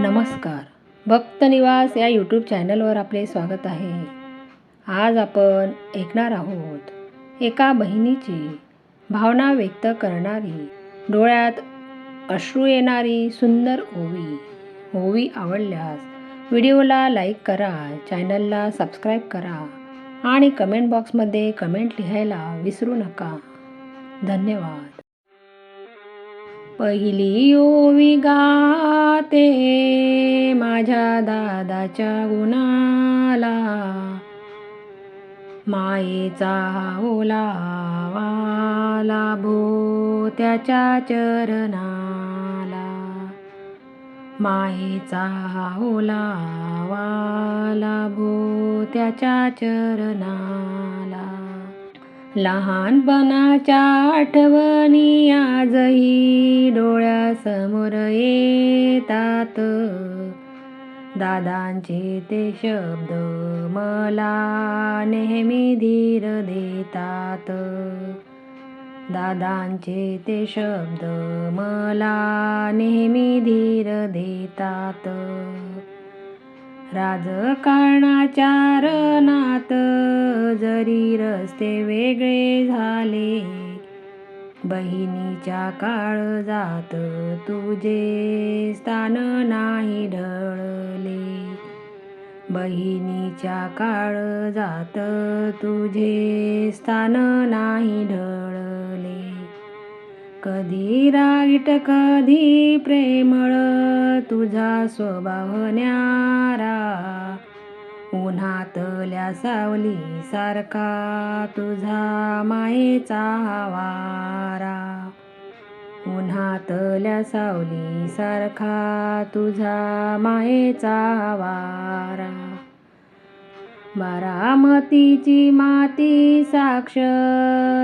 नमस्कार. भक्तनिवास या यूट्यूब चॅनलवर आपले स्वागत आहे. आज आपण ऐकणार आहोत एका बहिणीची भावना व्यक्त करणारी डोळ्यात अश्रू येणारी सुंदर ओवी. ओवी आवडल्यास व्हिडिओला लाईक करा चॅनलला सबस्क्राईब करा आणि कमेंट बॉक्समध्ये कमेंट लिहायला विसरू नका. धन्यवाद. पहिली ओवी गाते माझ्या दादाच्या गुणाला. मायेचा ओलावाला भो त्याच्या चरणाला. मायेचा ओलावाला भो त्याच्या चरणाला. लहानपणाच्या आठवणी आजही डोळ्यासमोर येतात. दादांचे ते शब्द मला नेहमी धीर देतात. दादांचे ते शब्द मला नेहमी धीर देतात. राजकारणाच्या रणात जरी रस्ते वेगळे झाले बहिणीच्या काळ जात तुझे स्थान नाही ढळले. बहिणीच्या काळ जात तुझे स्थान नाही ढळले कधी राईट कधी प्रेमळ तुझा स्वभाव न्यारा. उन्हातल्या सावली सारखा तुझा मायेचा वारा. उन्हातल्या सावली सारखा तुझा मायेचा वारा. बारामतीची माती साक्ष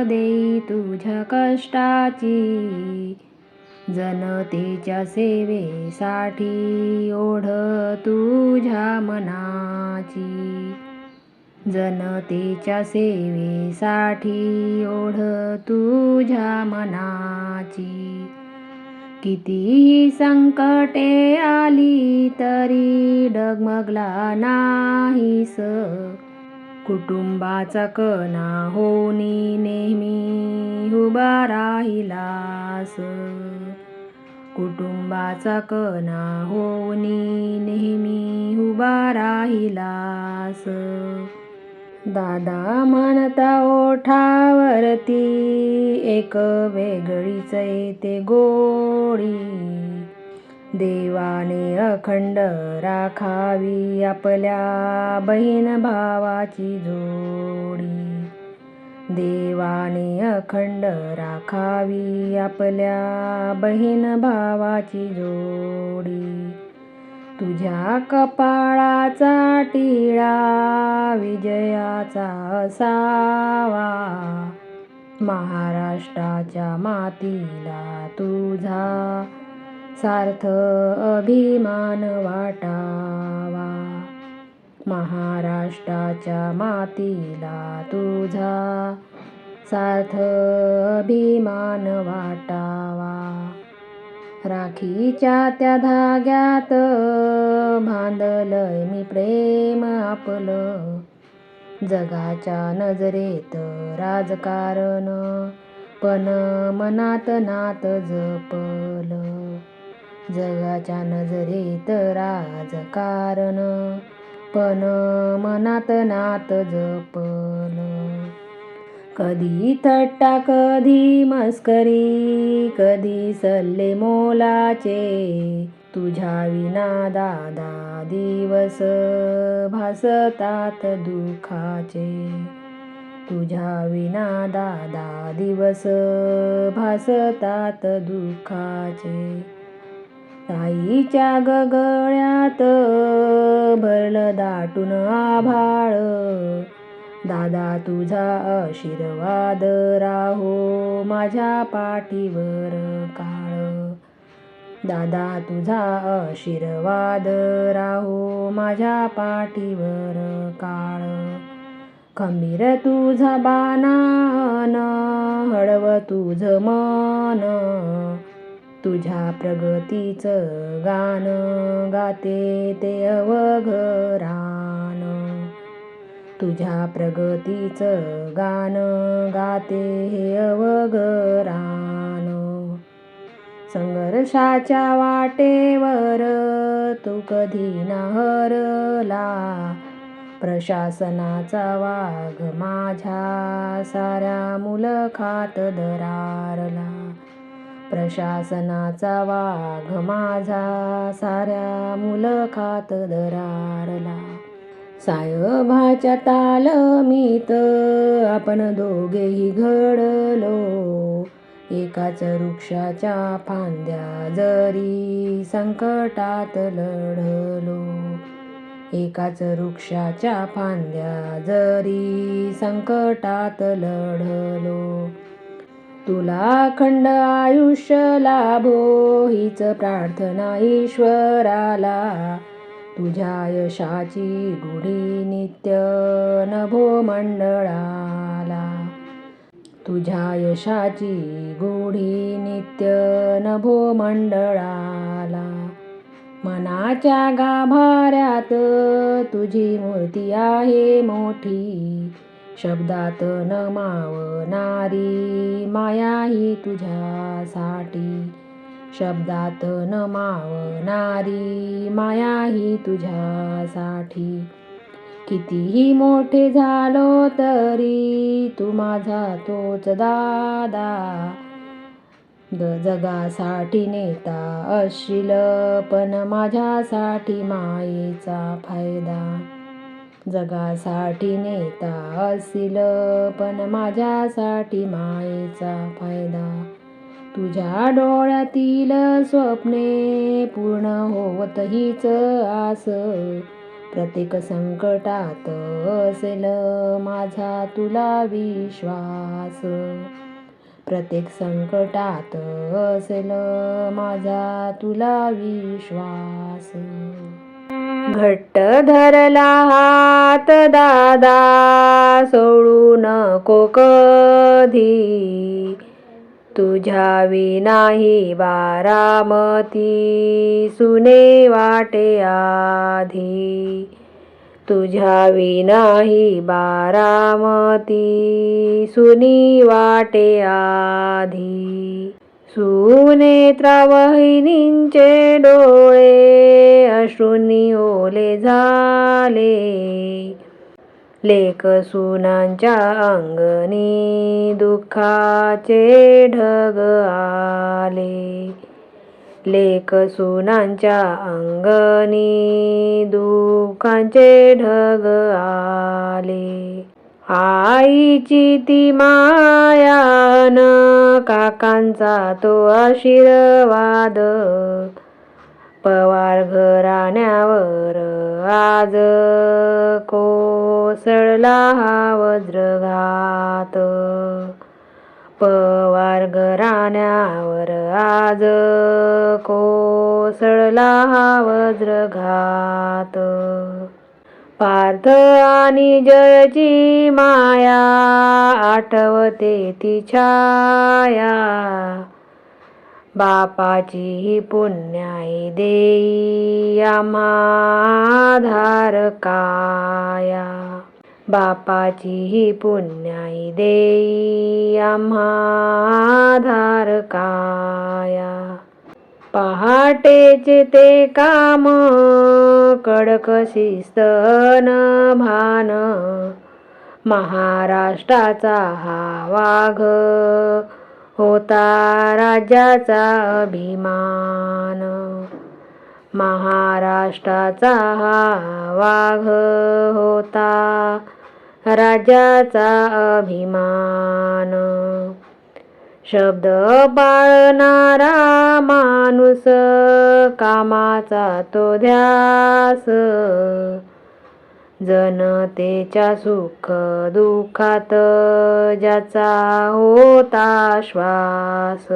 देई तुझ्या कष्टाची. जनतेच्या सेवेसाठी ओढ तुझ्या मनाची. जनतेच्या सेवेसाठी ओढ तुझ्या मनाची. कितीही संकटे आली तरी डगमगला नाहीस. कुटुंबाचा कणा होनी नेहमी उभा राहिलास. कुटुंबाचा कणा होनी नेहमी उभा राहिलास. दादा म्हणता ओठावरती एक वेगळीच येते गोडी. देवाने अखंड राखावी आपल्या बहीण भावाची जोडी. देवाने अखंड राखावी आपल्या बहीण भावाची जोडी. तुझ्या कपाळाचा टिळा विजयाचा असावा. महाराष्ट्राच्या मातीला तुझा सार्थ अभिमान वाटावा. महाराष्ट्राच्या मातीला तुझा सार्थ अभिमान वाटावा. राखीच्या त्या धाग्यात बांधलंय मी प्रेम आपलं. जगाच्या नजरेत राजकारण पण मनात नात जपलं. जगाच्या नजरेत राजकारण पण मनात नात जपलं. कधी थट्टा कधी मस्करी कधी सल्ले मोलाचे. तुझ्या विना दादा दिवस भासतात दुःखाचे. तुझ्या विना दादा दिवस भासतात दुःखाचे. ताईच्या गगळ्यात भरलं दाटून आभाळ दादा तुझा आशीर्वाद राहो माझ्या पाठीवर काळ. दादा तुझा आशीर्वाद राहो माझ्या पाठीवर काळ. खंबीर तुझा बाणान हळव तुझ मन. तुझ्या प्रगतीचं गाणं गाते ते अवघ रान तुझ्या प्रगतीचं गान गाते हे अवघरान संघर्षाच्या वाटेवर तू कधी न हरला प्रशासनाचा वाघ माझ्या साऱ्या मुलखात दरारला. प्रशासनाचा वाघ माझा साऱ्या मुलखात दरारला. सायभाच्या तालमीत आपण दोघेही घडलो. एकाच वृक्षाच्या फांद्या जरी संकटात लढलो. एकाच वृक्षाच्या फांद्या जरी संकटात लढलो. तुला खंड आयुष्य लाभो हीच प्रार्थना ईश्वराला. तुझ्या यशाची गुढी नित्य नभो मंडळाला. तुझ्या यशाची गुढी नित्य नभो मंडळाला. मनाच्या गाभाऱ्यात तुझी मूर्ती आहे मोठी. शब्दात न मावणारी माया ही तुझ्यासाठी. शब्दात न मावणारी माया ही तुझ्यासाठी. कितीही मोठे झालो तरी तू माझा तोच दादा. ग जगासाठी नेता असशील पण माझ्यासाठी मायेचा फायदा. जगासाठी नेता असशील पण माझ्यासाठी मायेचा फायदा. तुझ्या डोळ्यातील स्वप्ने पूर्ण होत हीच आस. प्रत्येक संकटात असेल माझा तुला विश्वास. प्रत्येक संकटात असेल माझा तुला विश्वास. घट्ट धरला हात दादा सोडू नको कधी. तुझ्या विनाही बारामती सुने वाटे आधी. तुझ्या विनाही बारामती सुनी वाटे आधी. सुनेत्रावहिनींचे डोळे अश्रुनी ओले झाले. लेख सुनांच्या अंगणी दुःखाचे ढग आले. लेख सुनांच्या अंगणी दुःखाचे ढग आले. आईची ती मायान काकांचा तो आशीर्वाद पवार घराण्यावर. आज कोसळला हा वज्रघात पवार घराण्यावर. आज कोसळला हा वज्रघात पार्थ आणि जयची माया आठवते ती छाया. बापाची ही पुण्याई देई आम्हा धारकाया बापाची ही पुण्याई देई आम्हा धारकाया पहाटेचे ते काम कडक शिस्त न भान. महाराष्ट्राचा हा वाघ होता राज्याचा अभिमान. महाराष्ट्राचा हा वाघ होता राज्याचा अभिमान. शब्द पाळणारा माणूस कामाचा तो ध्यास. जनतेच्या सुख दुःखात ज्याचा होता श्वास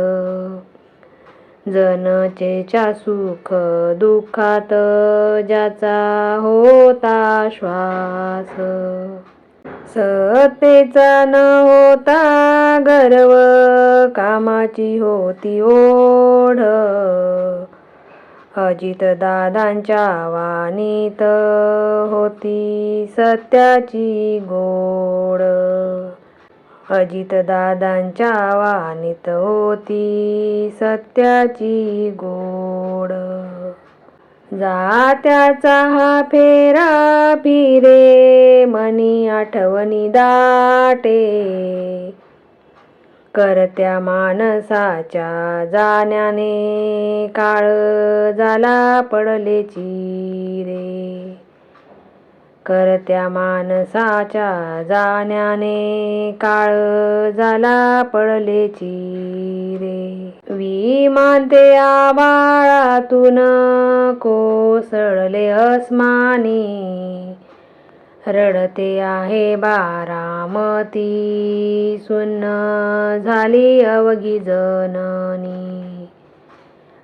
जनतेच्या सुख दुःखात ज्याचा होता श्वास. सत्तेचा न होता गर्व कामाची होती ओढ अजितदादांच्या वाणीत होती सत्याची गोड. अजितदादांच्या वाणीत होती सत्याची गोड. जात्याचा हा फेरा फिरे मनी आठवणी दाटे. करत्या माणसाच्या जाण्याने काळ झाला पडले चिरे. करत्या माणसाच्या जाण्याने काळ झाला पडले चिरे. विमान ते आबाळातून कोसळले अस्मानी. रडते आहे बारामती. सुन्न झाली अवगी जननी.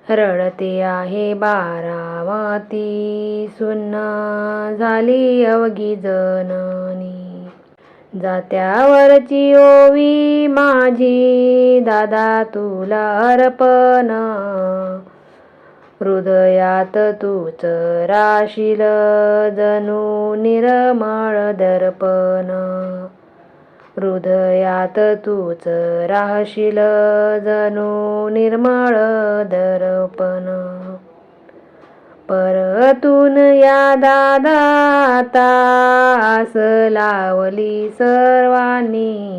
रडते आहे बारामती. सुन्न झाली अवगी जननी. जात्यावरची ओवी माझी. दादा तुला अर्पण हृदयात तूच राशील जणू निर्मळ दर्पण. हृदयात तूच राहशील जणू निर्मळ दर्पण. परतून या दादा तास लावली सर्वांनी.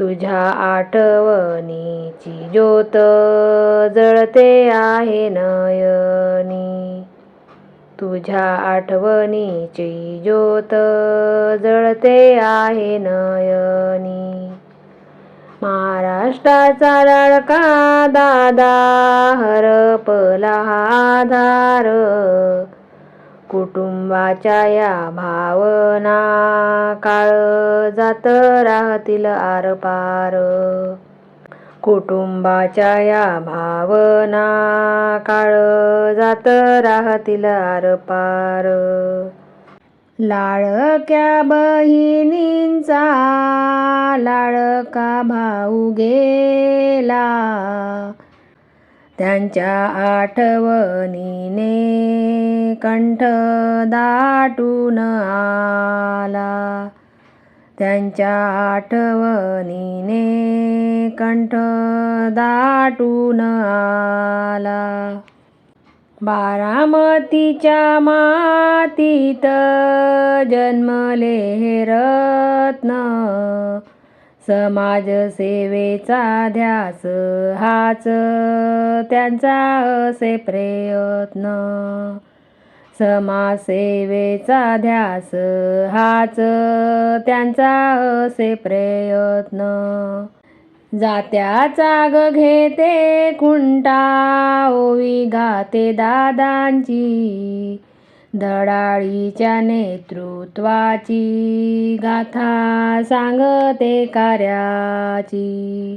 तुझ्या आठवणीची ज्योत जळते आहे नयनी. तुझ्या आठवणीची ज्योत जळते आहे नयनी. महाराष्ट्राचा लडका दादा हरपला आधार. कुटुंबाच्या या भावना काळ जात राहतील आरपार कुटुंबाच्या या भावना काळ जात राहतील आरपार लाडक्या बहिणींचा लाडका भाऊ गेला. त्यांच्या आठवणीने कंठ दाटून आला. त्यांच्या आठवणीने कंठ दाटून आला. बारामतीच्या मातीत जन्मले हे रत्न. समाजसेवेचा ध्यास हाच त्यांचा असे प्रयत्न. समाजसेवेचा ध्यास हाच त्यांचा असे प्रयत्न. जात्याचा ग घेते खुंटा ओवी गाते दादांची. धडाळीच्या नेतृत्वाची गाथा सांगते कार्याची.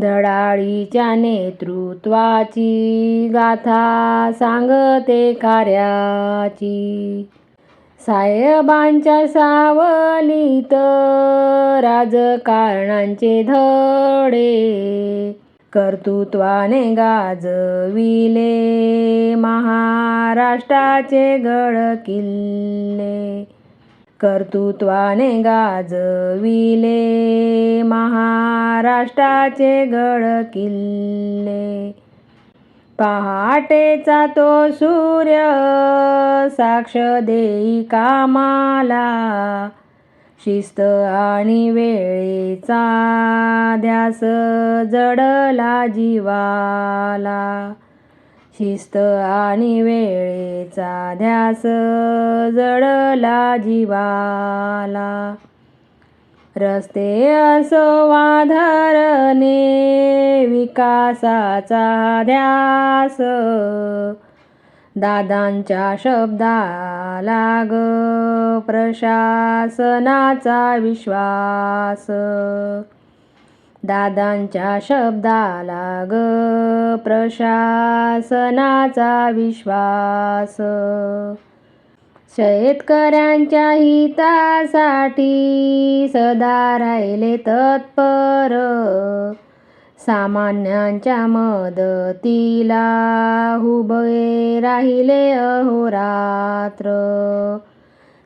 धडाळीच्या नेतृत्वाची गाथा सांगते कार्याची. साहेबांच्या सावलीत राजकारणांचे धडे कर्तृत्वाने गाजविले महाराष्ट्राचे गड किल्ले. कर्तृत्वाने गाजविले. महाराष्ट्राचे गड किल्ले. पहाटेचा तो सूर्य साक्ष देई कामाला. शिस्त आणि वेळेचा ध्यास जडला जीवाला. शिस्त आणि वेळेचा ध्यास जडला जीवाला. रस्ते असो वाधारने विकासाचा ध्यास. दादांच्या शब्दाला ग प्रशासनाचा विश्वास. दादांच्या शब्दाला ग. प्रशासनाचा विश्वास. शेतकऱ्यांच्या हितासाठी सदा राहिले तत्पर. सामान्यांच्या मदतीला हुबे राहिले अहोरात्र.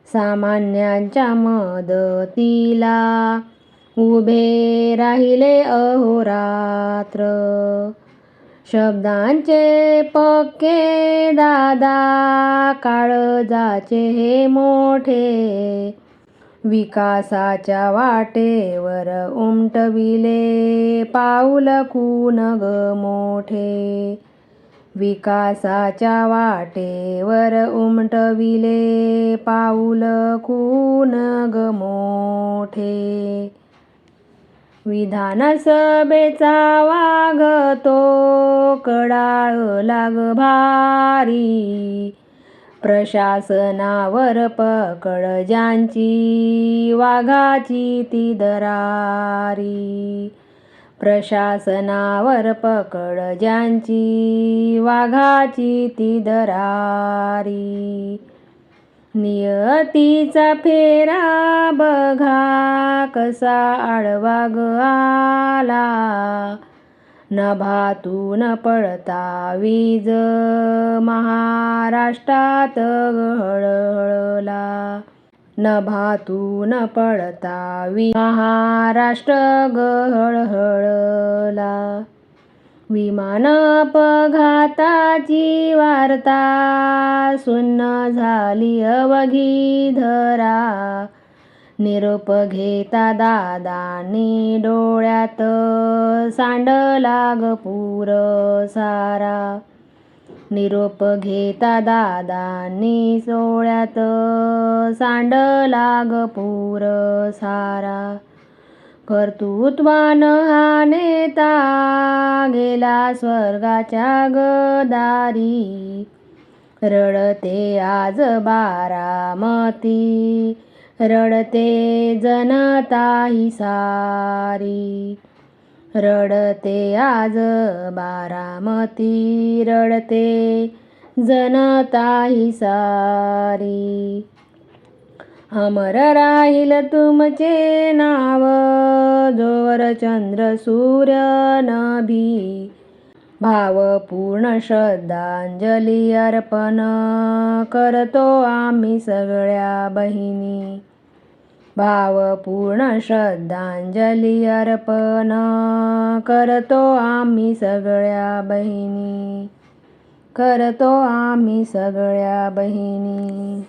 सामान्यांच्या मदतीला उभे राहिले अहोरात्र. शब्दांचे पक्के दादा काळजाचे हे मोठे. विकासाच्या वाटेवर उमटविले पाऊल खून ग मोठे. विकासाच्या वाटेवर उमटविले पाऊल खून ग मोठे. विधानसभेचा वाघ तो कडाळ लाग भारी. प्रशासनावर पकड ज्यांची वाघाची ती दरारी. प्रशासनावर पकड ज्यांची वाघाची ती दरारी. नियतीचा फेरा बघा कसा आडवा ग आला. नभातून पडता वीज महाराष्ट्रात गहळला नभातून पडता वी महाराष्ट्र गळहळला विमान अपघाताची वार्ता सुन्न झाली अवघी धरा निरोप घेता दादानी डोळ्यात सांडला ग पूर सारा. निरोप घेता दादानी सोळ्यात सांडला पूर सारा. कर्तृत्वान हा नेता गेला स्वर्गाच्या गदारी. रडते आज बारामती रडते जनता ही सारी. रडते आज बारामती रडते जनता ही सारी. अमर राहील तुमचे नाव जोवर चंद्र सूर्य नभी. भावपूर्ण श्रद्धांजली अर्पण करतो आम्ही सगळ्या बहिणी. भावपूर्ण श्रद्धांजली अर्पण करतो आम्ही सगळ्या बहिणी. करतो आम्ही सगळ्या बहिणी.